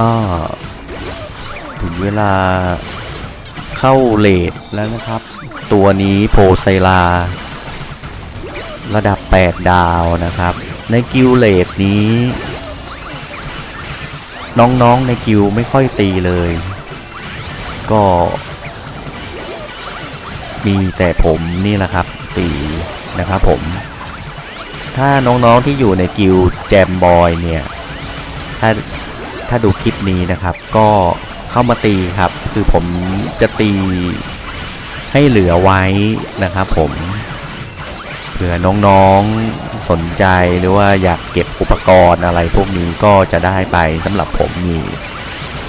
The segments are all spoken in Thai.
ก็ถึงเวลาเข้าเลดแล้วนะครับ ตัวนี้โพไซลา ระดับ 8 ดาวนะครับ ในกิลเลดนี้ น้องๆในกิลไม่ค่อยตีเลย ก็ มีแต่ผมนี่แหละครับตีนะครับผม ถ้าน้องๆที่อยู่ในกิลแจมบอยเนี่ย ถ้า ถ้าดูคลิปนี้นะครับก็เข้ามาตีครับ คือผมจะตีให้เหลือไว้นะครับผมเผื่อน้องๆสนใจหรือว่าอยากเก็บอุปกรณ์อะไรพวกนี้ก็จะได้ไปสำหรับผมมี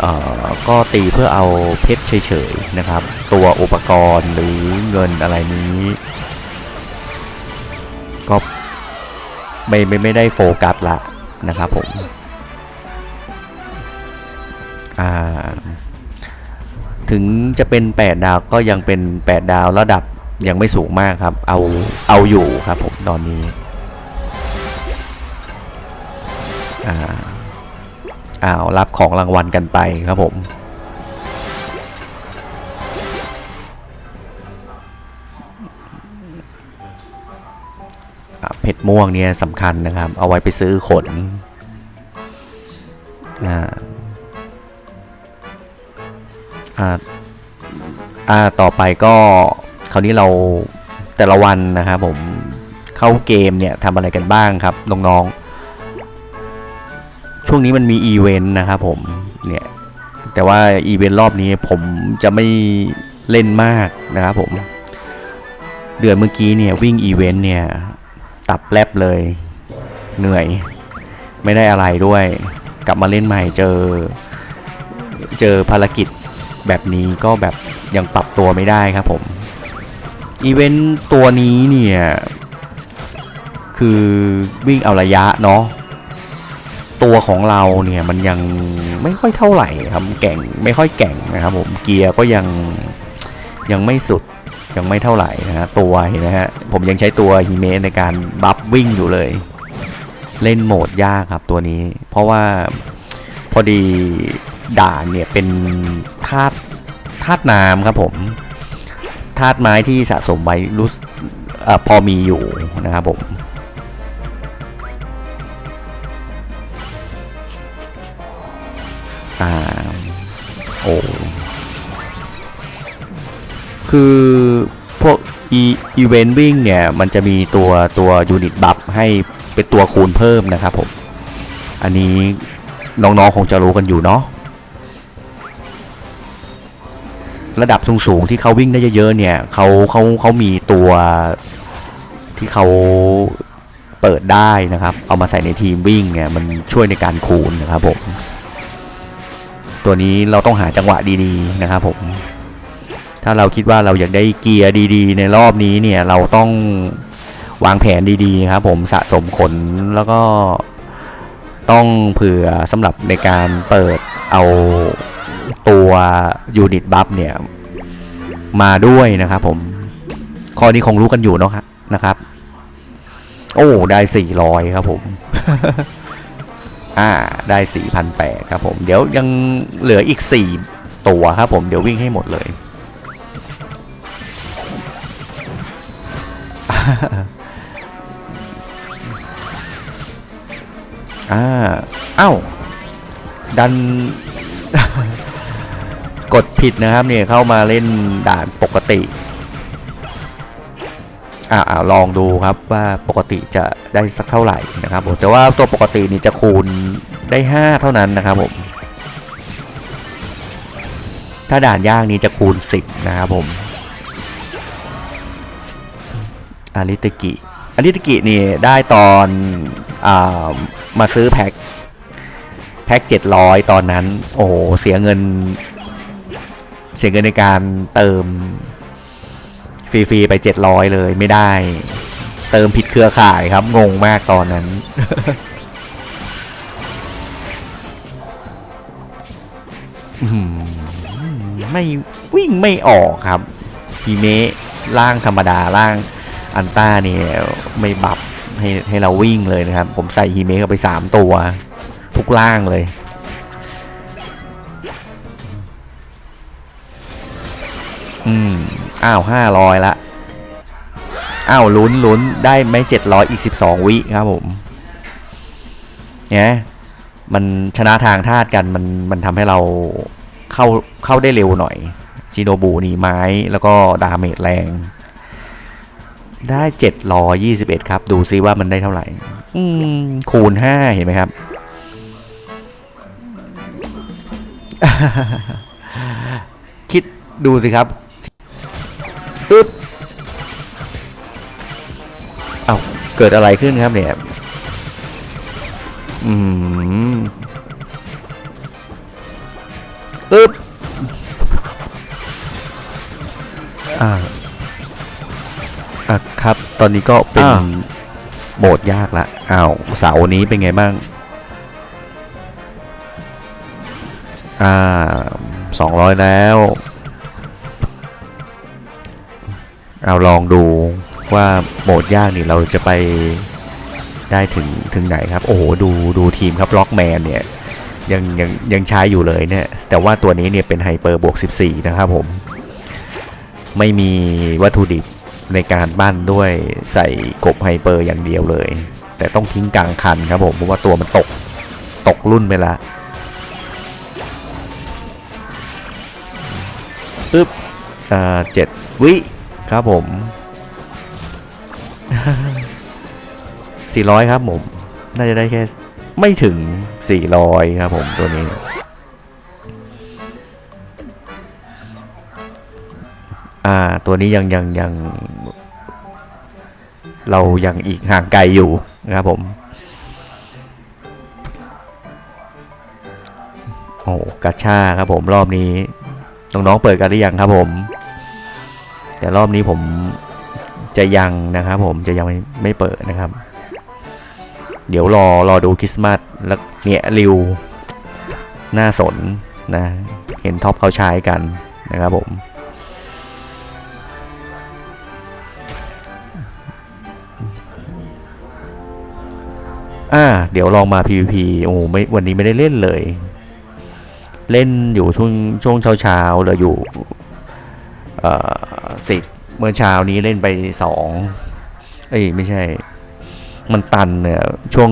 เอ่อก็ตีเพื่อเอาเพชรเฉยๆนะครับ ตัวอุปกรณ์หรือเงินอะไรนี้ ก็ไม่ไม่ไม่ได้โฟกัสละนะครับผม ถึงจะเป็น 8 ดาวก็ยังเป็น 8 ดาวระดับยังไม่สูงมากครับ เอาเอาอยู่ครับผมตอนนี้อ่าอ้าวรับของรางวัลกันไปครับผมเพชรม่วงเนี่ยสำคัญนะครับ เอาไว้ไปซื้อขน อ่าอ่าต่อไปก็คราวนี้เราแต่ละวันนะครับผมเข้าเกมเนี่ยทำอะไรกันบ้างครับน้องๆช่วงนี้มันมีอีเวนต์นะครับผมเนี่ยแต่ว่าอีเวนต์รอบนี้ผมจะไม่เล่นมากนะครับผม เดือนเมื่อกี้เนี่ยวิ่งอีเวนต์เนี่ยตับแลบเลย เหนื่อย ไม่ได้อะไรด้วย กลับมาเล่นใหม่เจอ เจอภารกิจ แบบนี้ก็แบบยังปรับตัวไม่ได้ครับผมอีเวนต์ตัวนี้เนี่ยคือวิ่งเอาระยะเนาะตัวของเราเนี่ยมันยังไม่ค่อยเท่าไหร่ครับแก่งไม่ค่อยแก่งนะครับผมเกียร์ก็ยังยังไม่สุดยังไม่เท่าไหร่นะฮะตัวเห็นไหมฮะผมยังใช้ตัวฮิเมะในการบัฟวิ่งอยู่เลย เล่นโหมดยากครับตัวนี้ เพราะว่าพอดี ด่านเนี่ยเป็นธาตุธาตุน้ำครับผมธาตุไม้ที่สะสมไว้รู้พอมีอยู่นะครับผมอ่าโอ้คือพวกอีอีเวนต์วิ่งเนี่ย มันจะมีตัวตัวยูนิตบัฟให้เป็นตัวคูณเพิ่มนะครับผม อันนี้น้องๆคงจะรู้กันอยู่เนาะ ระดับสูงๆที่เขาวิ่งได้เยอะๆเนี่ยเขาเขาเขามีตัวที่เขาเปิดได้นะครับ เอามาใส่ในทีมวิ่งเนี่ยมันช่วยในการคูณนะครับผมตัวนี้เราต้องหาจังหวะดีๆนะครับผมถ้าเราคิดว่าเราอยากได้เกียร์ดีๆ ในรอบนี้เนี่ยเราต้องวางแผนดีๆครับผมสะสมขนแล้วก็ต้องเผื่อสำหรับในการเปิดเอา ตัวยูนิตบัฟเนี่ย มาด้วยนะครับผม ข้อนี้คงรู้กันอยู่เนาะนะครับ โอ้ ได้ 400 ครับผม อ่า ได้ 4,800 ครับผม เดี๋ยวยังเหลืออีก 4 ตัวครับผม เดี๋ยววิ่งให้หมดเลย อ่า เอ้า ดัน กดผิดนะครับเนี่ยเข้ามาเล่นด่านปกติอ่าลองดูครับว่าปกติจะได้สักเท่าไหร่นะครับผมแต่ว่าตัวปกตินี่จะคูณได้ 5 เท่านั้นนะครับผมถ้าด่านยากนี้จะคูณ 10 นะครับผมอาริตกิอาริตกินี่ได้ตอนอ่ามาซื้อแพ็คแพ็ค700 ตอนนั้น โอ้โห เสียเงิน เสียเงินในการเติมฟรีๆไป 700 เลยไม่ได้ เติมผิดเครือข่ายครับ งงมากตอนนั้น ไม่วิ่งไม่ออกครับฮีเมะล่างธรรมดาล่างอันต้าเนี่ยไม่บับให้ให้เราวิ่งเลยนะครับ ผมใส่ฮีเมะเข้าไป 3 ตัว ทุกล่างเลย อืมอ้าวห้าร้อยละอ้าวลุ้นลุ้นได้ไหมเจ็ดร้อยอีกสิบสองวิครับผมเนี่ยมันชนะทางธาตุกันมันมันทำให้เราเข้าเข้าได้เร็วหน่อยชิโนบุนี่ไม้แล้วก็ดาเมจแรง ได้เจ็ดร้อยยี่สิบเอ็ดครับ ดูซิว่ามันได้เท่าไหร่ อืม คูณห้าเห็นไหมครับ คิดดูสิครับ อึ๊บเอาเกิดอะไรขึ้นครับเนี่ยอืมอึ๊บอ่าอะครับ ตอนนี้ก็เป็นอ่า โหมดยากละอ้าวเสาร์นี้เป็นไงบ้าง อ่าสองร้อยแล้ว เอาลองดูว่าโหมดยากนี่เราจะไปได้ถึงถึงไหนครับ โอ้โหดูดูทีมครับล็อกแมนเนี่ยยังยังยังใช้อยู่เลยเนี่ย แต่ว่าตัวนี้เนี่ยเป็นไฮเปอร์บวก 14 นะครับผม ไม่มีวัตถุดิบในการบ้านด้วยใส่กบไฮเปอร์อย่างเดียวเลย แต่ต้องทิ้งกลางคันครับผม เพราะว่าตัวมันตกตกรุ่นไปละปึ๊บอ่าเจ็ดวิ ครับผมสี่ร้อยครับผม น่าจะได้แค่ไม่ถึงสี่ร้อยครับผมตัวนี้ อ่า ตัวนี้ยังยังยัง เรายังอีกห่างไกลอยู่นะครับผม โอ้กัชชาครับผมรอบนี้ น้องๆเปิดกันหรือยังครับผม แต่รอบนี้ผมจะยังนะครับผมจะยังไม่ไม่เปิดนะครับ เดี๋ยวรอรอดูคริสต์มาสแล้วเนี่ยริวน่าสนนะ เห็นท็อปเขาใช้กันนะครับผมอ่าเดี๋ยวลองมา PVP โอ้โหไม่วันนี้ไม่ได้เล่นเลย เล่นอยู่ช่วงช่วงเช้าเช้าๆเหลยอยู่ สิบเมื่อเช้านี้เล่นไปสองเอ้ยไม่ใช่ มันตันเนี่ยช่วง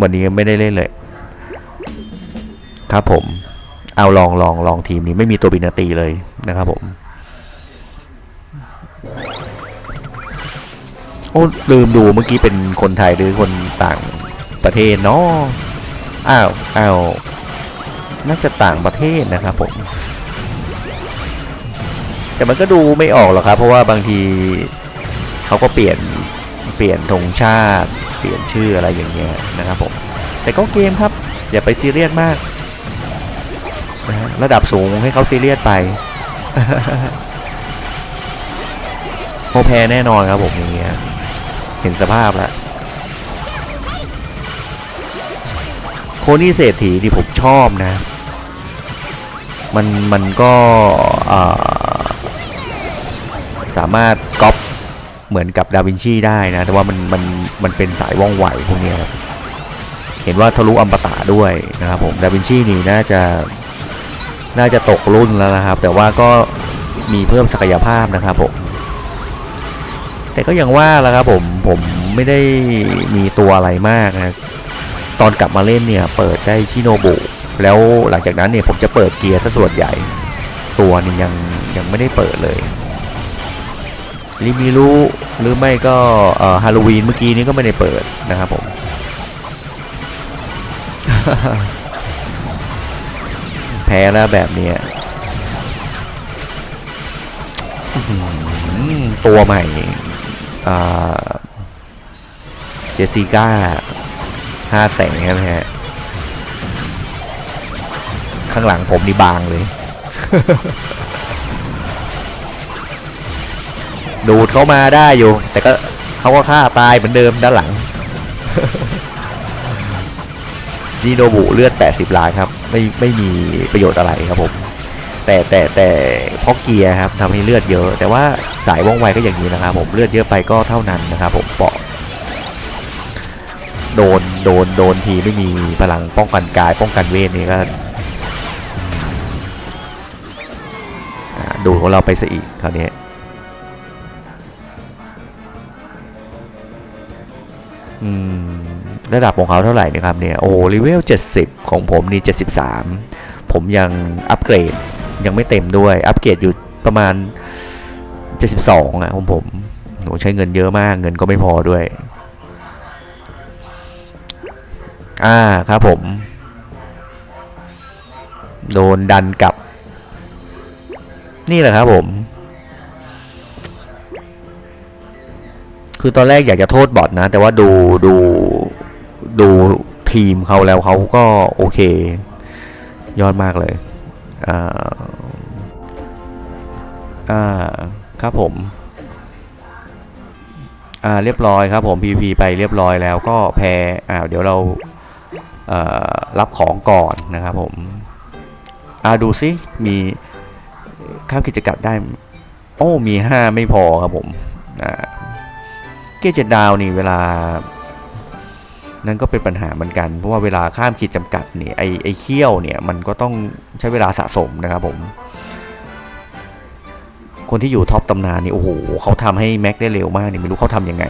วันนี้ไม่ได้เล่นเลย ครับผม เอาลองลองลองทีมนี้ไม่มีตัวบินาตีเลยนะครับผมโอ้ลืมดูเมื่อกี้เป็นคนไทยหรือคนต่างประเทศเนาะอ้าวอ้าวน่าจะต่างประเทศนะครับผม แต่มันก็ดูไม่ออกหรอกครับ เพราะว่าบางทีเขาก็เปลี่ยนเปลี่ยนธงชาติ เปลี่ยนชื่ออะไรอย่างเงี้ยนะครับผมแต่ก็เกมครับ อย่าไปซีเรียสมากนะระดับสูงให้เขาซีเรียสไปโมแพ้แน่นอนครับผมอย่างเงี้ยเห็นสภาพแล้วโคนี่เศรษฐีที่ผมชอบนะ มันมันก็อ่า สามารถก๊อปเหมือนกับดาวินชีได้นะ แต่ว่ามันมันมันเป็นสายว่องไวพวกนี้ครับเห็นว่าทะลุอัมปตะด้วยนะครับผมดาวินชีนี่น่าจะน่าจะตกรุ่นแล้วนะครับ แต่ว่าก็มีเพิ่มศักยภาพนะครับผมแต่ก็ยังว่าแล้วครับผมผมไม่ได้มีตัวอะไรมากนะตอนกลับมาเล่นเนี่ยเปิดได้ชิโนบุแล้วหลังจากนั้นเนี่ยผมจะเปิดเกียร์ซะส่วนใหญ่ ตัวนี่ยังยังไม่ได้เปิดเลย ลิมิรุหรือไม่ก็ฮาโลวีนเมื่อกี้นี้ก็ไม่ได้เปิดนะครับผมแพ้แล้วแบบเนี้ยตัวใหม่เจสสิก้าห้าแสงใช่ไหมฮะ ข้างหลังผมนี่บางเลย ดูดเข้ามาได้อยู่ แต่ก็เขาก็ฆ่าตายเหมือนเดิมด้านหลังจีโนบุเลือด 80 ล้านครับ ไม่ไม่มีประโยชน์อะไรครับผม แต่แต่แต่เพราะเกียร์ครับทำให้เลือดเยอะ แต่ว่าสายว่องไวก็อย่างนี้นะครับผมเลือดเยอะไปก็เท่านั้นนะครับผมเปาะโดนโดนโดนทีไม่มีพลังป้องกันกาย ป้องกันเวทนี่ก็ดูของเราไปซะอีกคราวนี้ ระดับของเขาเท่าไหร่นะครับเนี่ย โอ้เลเวล 70 ของผมนี่ 73 ผมยังอัปเกรดยังไม่เต็มด้วย อัปเกรดอยู่ประมาณ 72อะของผมโหใช้เงินเยอะมาก เงินก็ไม่พอด้วย อ่าครับผม โดนดันกลับ นี่แหละครับผม คือตอนแรกอยากจะโทษบอทนะ แต่ว่าดูดูดูทีมเขาแล้วเขาก็โอเค ยอดมากเลยอ่าอ่าครับผมอ่าเรียบร้อยครับผม PVP ไปเรียบร้อยแล้วก็แพ้อ่าเดี๋ยวเราเอ่อรับของก่อนนะครับผมอ่าดูซิมีข้ามกิจกรรมได้ โอ้มี 5 ไม่พอครับผมอ่า เกจเจ็ดดาวนี่เวลา นั่นก็เป็นปัญหาเหมือนกัน เพราะว่าเวลาข้ามขีดจำกัดเนี่ยไอไอเขี้ยวเนี่ยมันก็ต้องใช้เวลาสะสมนะครับผม คนที่อยู่ท็อปตำนานนี่โอ้โหเขาทำให้แม็กได้เร็วมากนี่ไม่รู้เขาทำยังไง